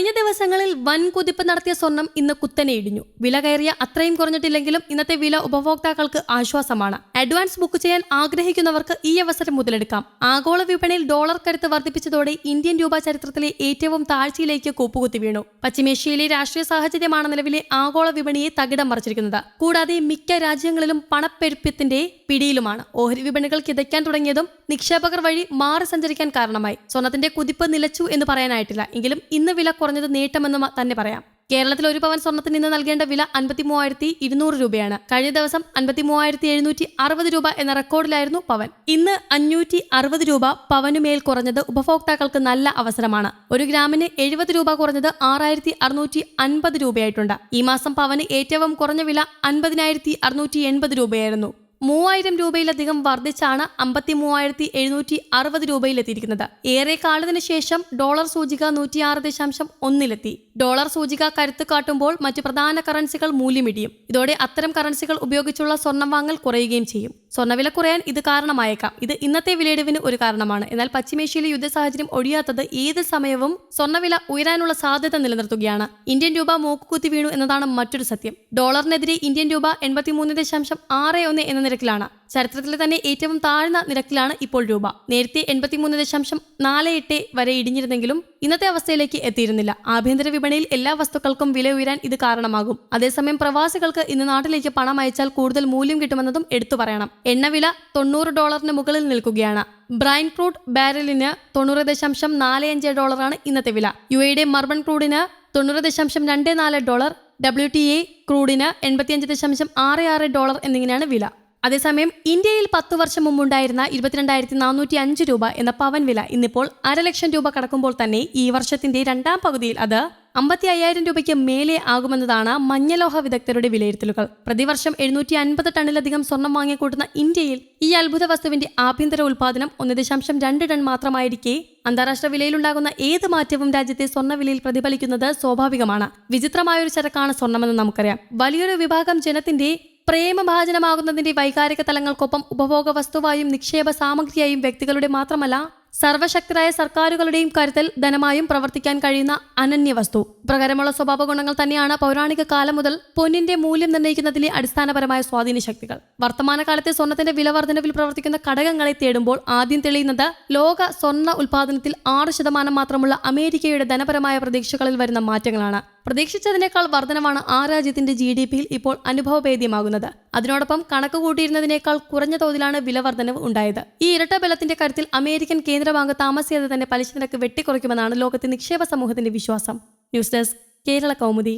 കഴിഞ്ഞ ദിവസങ്ങളിൽ വൻ കുതിപ്പ് നടത്തിയ സ്വർണം ഇന്ന് കുത്തനെ ഇടിഞ്ഞു. വില കയറിയ അത്രയും കുറഞ്ഞിട്ടില്ലെങ്കിലും ഇന്നത്തെ വില ഉപഭോക്താക്കൾക്ക് ആശ്വാസമാണ്. അഡ്വാൻസ് ബുക്ക് ചെയ്യാൻ ആഗ്രഹിക്കുന്നവർക്ക് ഈ അവസരം മുതലെടുക്കാം. ആഗോള വിപണിയിൽ ഡോളർ കരുത്ത് വർദ്ധിപ്പിച്ചതോടെ ഇന്ത്യൻ രൂപ ചരിത്രത്തിലെ ഏറ്റവും താഴ്ചയിലേക്ക് കൂപ്പുകുത്തി വീണു. പശ്ചിമേഷ്യയിലെ രാഷ്ട്രീയ സാഹചര്യമാണ് നിലവിലെ ആഗോള വിപണിയെ തകിടം മറിച്ചിരിക്കുന്നത്. കൂടാതെ മിക്ക രാജ്യങ്ങളിലും പണപ്പെരുപ്പത്തിന്റെ പിടിയിലുമാണ്. ഓഹരി വിപണികൾ കിതയ്ക്കാൻ തുടങ്ങിയതും നിക്ഷേപകർ വഴി മാറി സഞ്ചരിക്കാൻ കാരണമായി. സ്വർണത്തിന്റെ കുതിപ്പ് നിലച്ചു എന്ന് പറയാനായിട്ടില്ല. എങ്കിലും ഇന്ന് വില കുറഞ്ഞത് നേട്ടമെന്ന് തന്നെ പറയാം. കേരളത്തിൽ ഒരു പവൻ സ്വർണത്തിന് ഇന്ന് നൽകേണ്ട വില അൻപത്തി മൂവായിരത്തി ഇരുന്നൂറ് രൂപയാണ്. കഴിഞ്ഞ ദിവസം അൻപത്തി മൂവായിരത്തി എഴുന്നൂറ്റി അറുപത് രൂപ എന്ന റെക്കോർഡിലായിരുന്നു പവൻ. ഇന്ന് അഞ്ഞൂറ്റി അറുപത് രൂപ പവനുമേൽ കുറഞ്ഞത് ഉപഭോക്താക്കൾക്ക് നല്ല അവസരമാണ്. ഒരു ഗ്രാമിന് എഴുപത് രൂപ കുറഞ്ഞത് ആറായിരത്തി അറുന്നൂറ്റി അൻപത് രൂപയായിട്ടുണ്ട്. ഈ മാസം പവന് ഏറ്റവും കുറഞ്ഞ വില അൻപതിനായിരത്തി അറുന്നൂറ്റി എൺപത് രൂപയായിരുന്നു. മൂവായിരം രൂപയിലധികം വർദ്ധിച്ചാണ് അമ്പത്തി മൂവായിരത്തി എഴുന്നൂറ്റി അറുപത് രൂപയിലെത്തിയിരിക്കുന്നത്. ഏറെ കാലത്തിന് ശേഷം ഡോളർ സൂചിക നൂറ്റിയാറ് ദശാംശം ഒന്നിലെത്തി. ഡോളർ സൂചിക കരുത്ത് കാട്ടുമ്പോൾ മറ്റ് പ്രധാന കറൻസികൾ മൂല്യമിടിയും ഇതോടെ അത്തരം കറൻസികൾ ഉപയോഗിച്ചുള്ള സ്വർണം വാങ്ങൽ കുറയുകയും ചെയ്യും. സ്വർണവില കുറയാൻ ഇത് കാരണമായേക്കാം. ഇത് ഇന്നത്തെ വിലയിടിവിന് ഒരു കാരണമാണ്. എന്നാൽ പശ്ചിമേഷ്യയിലെ യുദ്ധ സാഹചര്യം ഒഴിയാത്തത് ഏത് സമയവും സ്വർണവില ഉയരാനുള്ള സാധ്യത നിലനിർത്തുകയാണ്. ഇന്ത്യൻ രൂപ മൂക്കുകുത്തി വീണു എന്നതാണ് മറ്റൊരു സത്യം. ഡോളറിനെതിരെ ഇന്ത്യൻ രൂപ എൺപത്തിമൂന്ന് ദശാംശം ആറ് ഒന്ന് എന്ന നിരക്കിലാണ്. ചരിത്രത്തിലെ തന്നെ ഏറ്റവും താഴ്ന്ന നിരക്കിലാണ് ഇപ്പോൾ രൂപ. നേരത്തെ എൺപത്തിമൂന്ന് ദശാംശം നാല് എട്ട് വരെ ഇടിഞ്ഞിരുന്നെങ്കിലും ഇന്നത്തെ അവസ്ഥയിലേക്ക് എത്തിയിരുന്നില്ല. ആഭ്യന്തര വിപണിയിൽ എല്ലാ വസ്തുക്കൾക്കും വില ഉയരാൻ ഇത് കാരണമാകും. അതേസമയം പ്രവാസികൾക്ക് ഇന്ന് നാട്ടിലേക്ക് പണം അയച്ചാൽ കൂടുതൽ മൂല്യം കിട്ടുമെന്നതും എടുത്തു പറയണം. എണ്ണവില തൊണ്ണൂറ് ഡോളറിന് മുകളിൽ നിൽക്കുകയാണ്. ബ്രൈൻ ക്രൂഡ് ബാരലിന് തൊണ്ണൂറ് ദശാംശം നാല് അഞ്ച് ഡോളറാണ് ഇന്നത്തെ വില. യു എയുടെ മർബൺ ക്രൂഡിന് തൊണ്ണൂറ് ദശാംശം രണ്ട് നാല് ഡോളർ. ഡബ്ല്യു ടി എ ക്രൂഡിന് എൺപത്തിയഞ്ച് ദശാംശം ആറ് ആറ് ഡോളർ എന്നിങ്ങനെയാണ് വില. അതേസമയം ഇന്ത്യയിൽ പത്തു വർഷം മുമ്പുണ്ടായിരുന്ന ഇരുപത്തിരണ്ടായിരത്തി നാനൂറ്റി അഞ്ച് രൂപ എന്ന പവൻ വില ഇന്നിപ്പോൾ അരലക്ഷം രൂപ കടക്കുമ്പോൾ തന്നെ ഈ വർഷത്തിന്റെ രണ്ടാം പകുതിയിൽ അത് അമ്പത്തി അയ്യായിരം രൂപയ്ക്ക് മേലെ ആകുമെന്നതാണ് മഞ്ഞലോഹ വിദഗ്ധരുടെ വിലയിരുത്തലുകൾ. പ്രതിവർഷം എഴുന്നൂറ്റി അൻപത് ടണ്ണിലധികം സ്വർണം വാങ്ങിക്കൂട്ടുന്ന ഇന്ത്യയിൽ ഈ അത്ഭുത വസ്തുവിന്റെ ആഭ്യന്തര ഉൽപാദനം ഒന്ന് ദശാംശം രണ്ട് ടൺ മാത്രമായിരിക്കെ അന്താരാഷ്ട്ര വിലയിലുണ്ടാകുന്ന ഏത് മാറ്റവും രാജ്യത്തെ സ്വർണവിലയിൽ പ്രതിഫലിക്കുന്നത് സ്വാഭാവികമാണ്. വിചിത്രമായൊരു ചരക്കാണ് സ്വർണമെന്ന് നമുക്കറിയാം. വലിയൊരു വിഭാഗം ജനത്തിന്റെ പ്രേമഭാജനമാകുന്നതിന്റെ വൈകാരിക തലങ്ങൾക്കൊപ്പം ഉപഭോഗ വസ്തുവായും നിക്ഷേപ സാമഗ്രിയായും വ്യക്തികളുടെ മാത്രമല്ല സർവശക്തരായ സർക്കാരുകളുടെയും കരുതൽ ധനമായും പ്രവർത്തിക്കാൻ കഴിയുന്ന അനന്യ വസ്തു. പ്രകാരമുള്ള സ്വഭാവ ഗുണങ്ങൾ തന്നെയാണ് പൗരാണിക കാലം മുതൽ പൊന്നിന്റെ മൂല്യം നിർണയിക്കുന്നതിലെ അടിസ്ഥാനപരമായ സ്വാധീന ശക്തികൾ. വർത്തമാനകാലത്തെ സ്വർണത്തിന്റെ വില വർധനവിൽ പ്രവർത്തിക്കുന്ന ഘടകങ്ങളെ തേടുമ്പോൾ ആദ്യം തെളിയുന്നത് ലോക സ്വർണ ഉൽപാദനത്തിൽ ആറ് ശതമാനം മാത്രമുള്ള അമേരിക്കയുടെ ധനപരമായ പ്രതീക്ഷകളിൽ വരുന്ന മാറ്റങ്ങളാണ്. പ്രതീക്ഷിച്ചതിനേക്കാൾ വർധനമാണ് ആ രാജ്യത്തിന്റെ ജി ഡി പിയിൽ ഇപ്പോൾ അനുഭവഭേദ്യമാകുന്നത്. അതിനോടൊപ്പം കണക്ക് കൂട്ടിയിരുന്നതിനേക്കാൾ കുറഞ്ഞ തോതിലാണ് വില വർധനവ് ഉണ്ടായത്. ഈ ഇരട്ട ബലത്തിന്റെ കാര്യത്തിൽ അമേരിക്കൻ കേന്ദ്ര ബാങ്ക് താമസിയാതെ തന്നെ പലിശ നിരക്ക് വെട്ടിക്കുറയ്ക്കുമെന്നാണ് ലോകത്തെ നിക്ഷേപ സമൂഹത്തിന്റെ വിശ്വാസം. News desk Kerala Kaumudi.